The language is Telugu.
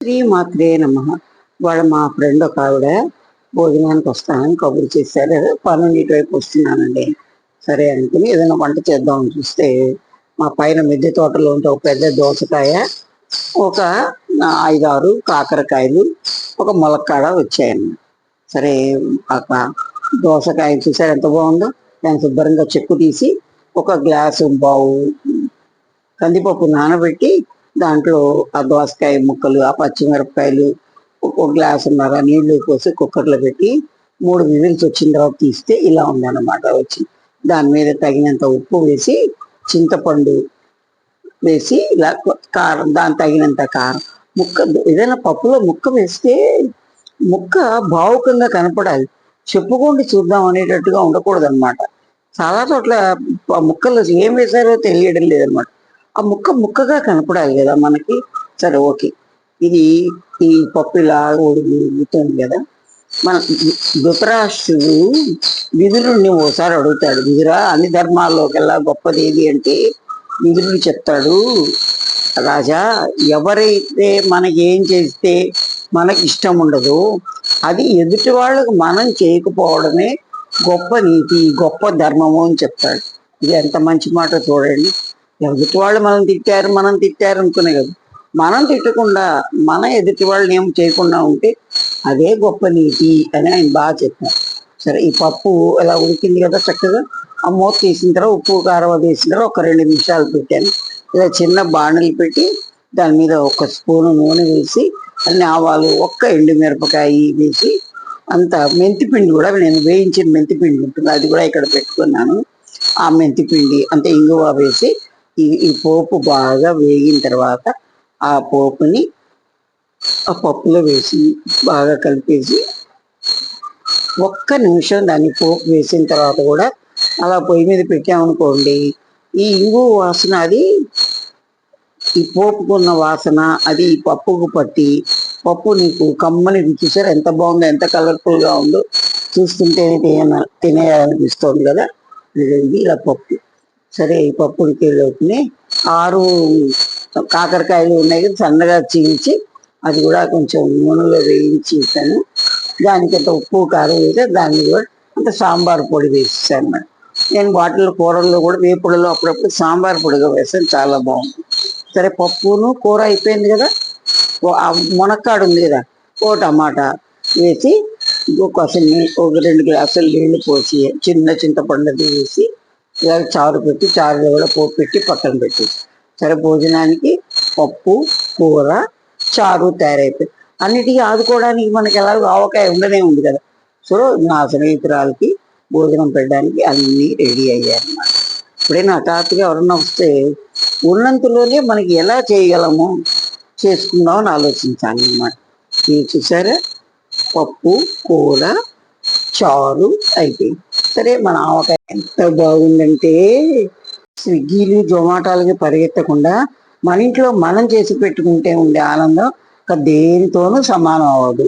శ్రీ మాత్రే నమ. వాళ్ళ మా ఫ్రెండ్ ఒక ఆవిడ భోజనానికి వస్తానని కబురు చేశారు. పన్నెండు ఇటువైపు వస్తున్నానండి. సరే అనుకుని ఏదైనా వంట చేద్దామని చూస్తే మా పైన మిద్దె తోటలో ఉంటే ఒక పెద్ద దోసకాయ ఒక ఐదారు కాకరకాయలు ఒక మొలక్కాడ వచ్చాయండి. సరే ఆ దోసకాయ చూసారు ఎంత బాగుందో? దాన్ని శుభ్రంగా చెక్కు తీసి ఒక గ్లాసు బావు కందిపప్పు నానబెట్టి దాంట్లో ఆ దోసకాయ ముక్కలు ఆ పచ్చిమిరపకాయలు ఒక గ్లాసున్నర నీళ్ళు పోసి కుక్కర్లో పెట్టి మూడు విజిల్స్ వచ్చిన తర్వాత తీస్తే ఇలా ఉందన్నమాట వచ్చి. దాని మీద తగినంత ఉప్పు వేసి చింతపండు వేసి ఇలా కారం దాని తగినంత కారం ముక్క ఏదైనా పప్పులో ముక్క వేస్తే ముక్క భావుకంగా కనపడాలి. చెప్పుకోండి చూద్దాం అనేటట్టుగా ఉండకూడదు అనమాట చాలా చోట్ల ముక్కలు ఏం వేశారో తెలియడం లేదనమాట ఆ ముక్క ముక్కగా కనపడాలి కదా మనకి? సరే ఓకే. ఇది ఈ పప్పు ఇలా కదా? మన ధృతరాష్ట్రుడు విదురుణ్ణి ఓసారి అడుగుతాడు. విదురా అన్ని ధర్మాల్లోకెల్లా గొప్పది ఏది అంటే విదురుడు చెప్తాడు రాజా ఎవరైతే మనకి ఏం చేస్తే మనకి ఇష్టం ఉండదో అది ఎదుటి వాళ్ళకు మనం చేయకపోవడమే గొప్ప నీతి గొప్ప ధర్మము అని చెప్తాడు. ఇది ఎంత మంచి మాట చూడండి. ఎదుటి వాళ్ళు మనం తిట్టారు మనం తిట్టారు అనుకునే కదా. మనం తిట్టకుండా మన ఎదుటి వాళ్ళని ఏం చేయకుండా ఉంటే అదే గొప్ప నీతి అని ఆయన బాగా చెప్పారు. సరే ఈ పప్పు ఇలా ఉడికింది కదా చక్కగా? ఆ మూత తీసిన తర్వాత ఉప్పు కారం అది వేసిన తర్వాత ఒక రెండు నిమిషాలు పెట్టాను. ఇలా చిన్న బాణలు పెట్టి దాని మీద ఒక స్పూను నూనె వేసి అన్ని ఆవాలు ఒక్క ఎండు మిరపకాయ వేసి అంత మెంతిపిండి కూడా నేను వేయించిన మెంతిపిండి ఉంటుంది అది కూడా ఇక్కడ పెట్టుకున్నాను. ఆ మెంతిపిండి అంత ఇంగువ వేసి ఈ ఈ పోపు బాగా వేగిన తర్వాత ఆ పోపుని ఆ పప్పులో వేసి బాగా కలిపేసి ఒక్క నిమిషం దాన్ని పోపు వేసిన తర్వాత కూడా అలా పొయ్యి మీద పెట్టామనుకోండి ఈ ఇంగు వాసన అది ఈ పోపుకున్న వాసన అది ఈ పప్పుకు పట్టి పప్పు నీకు కమ్మని చూసారు? ఎంత బాగుందో ఎంత కలర్ఫుల్గా ఉందో చూస్తుంటే తిన తినేయాలనిపిస్తుంది కదా? ఇది ఇలా పప్పు. సరే ఈ పప్పు ఉడికేలోపుని ఆరు కాకరకాయలు ఉన్నాయి కదా సన్నగా చీల్చి అది కూడా కొంచెం నూనెలో వేయించి ఇస్తాను. దానికి అంత ఉప్పు కారం వేస్తే దాన్ని కూడా అంత సాంబార్ పొడి వేసేసాను అన్నమాట. నేను వాటిలో కూరల్లో కూడా వేపుడులో అప్పుడప్పుడు సాంబార్ పొడిగా వేస్తాను చాలా బాగుంది సరే పప్పును కూర అయిపోయింది కదా? ఆ మునక్కాడు ఉంది కదా ఓ టమాటా వేసి ఒక అసలు ఒక రెండు గ్లాసులు నీళ్ళు పోసి చిన్న చింతపండు వేసి ఇలా చారు పెట్టి చారులో కూడా పోపు పెట్టి పక్కన పెట్టి. సరే భోజనానికి పప్పు కూర చారు తయారైపోయింది అన్నిటికీ ఆదుకోవడానికి మనకి ఎలాగో ఆవకాయ ఉండనే ఉంది కదా. సో నా స్నేహితురాలకి భోజనం పెట్టడానికి అన్నీ రెడీ అయ్యాయి అన్నమాట ఎప్పుడైనా హఠాత్తుగా ఎవరన్నా వస్తే ఉన్నంతలోనే మనకి ఎలా చేయగలము చేసుకుందామని ఆలోచించాలి అన్నమాట మీరు చూసారా? పప్పు కూర చారు అయిపోయింది. సరే మన ఆవకాయ ఎంత బాగుందంటే స్విగ్గీలు జొమాటోలకి పరిగెత్తకుండా మన ఇంట్లో మనం చేసి పెట్టుకుంటే ఉండే ఆనందం ఇంకా దేనితోనూ సమానం అవ్వదు.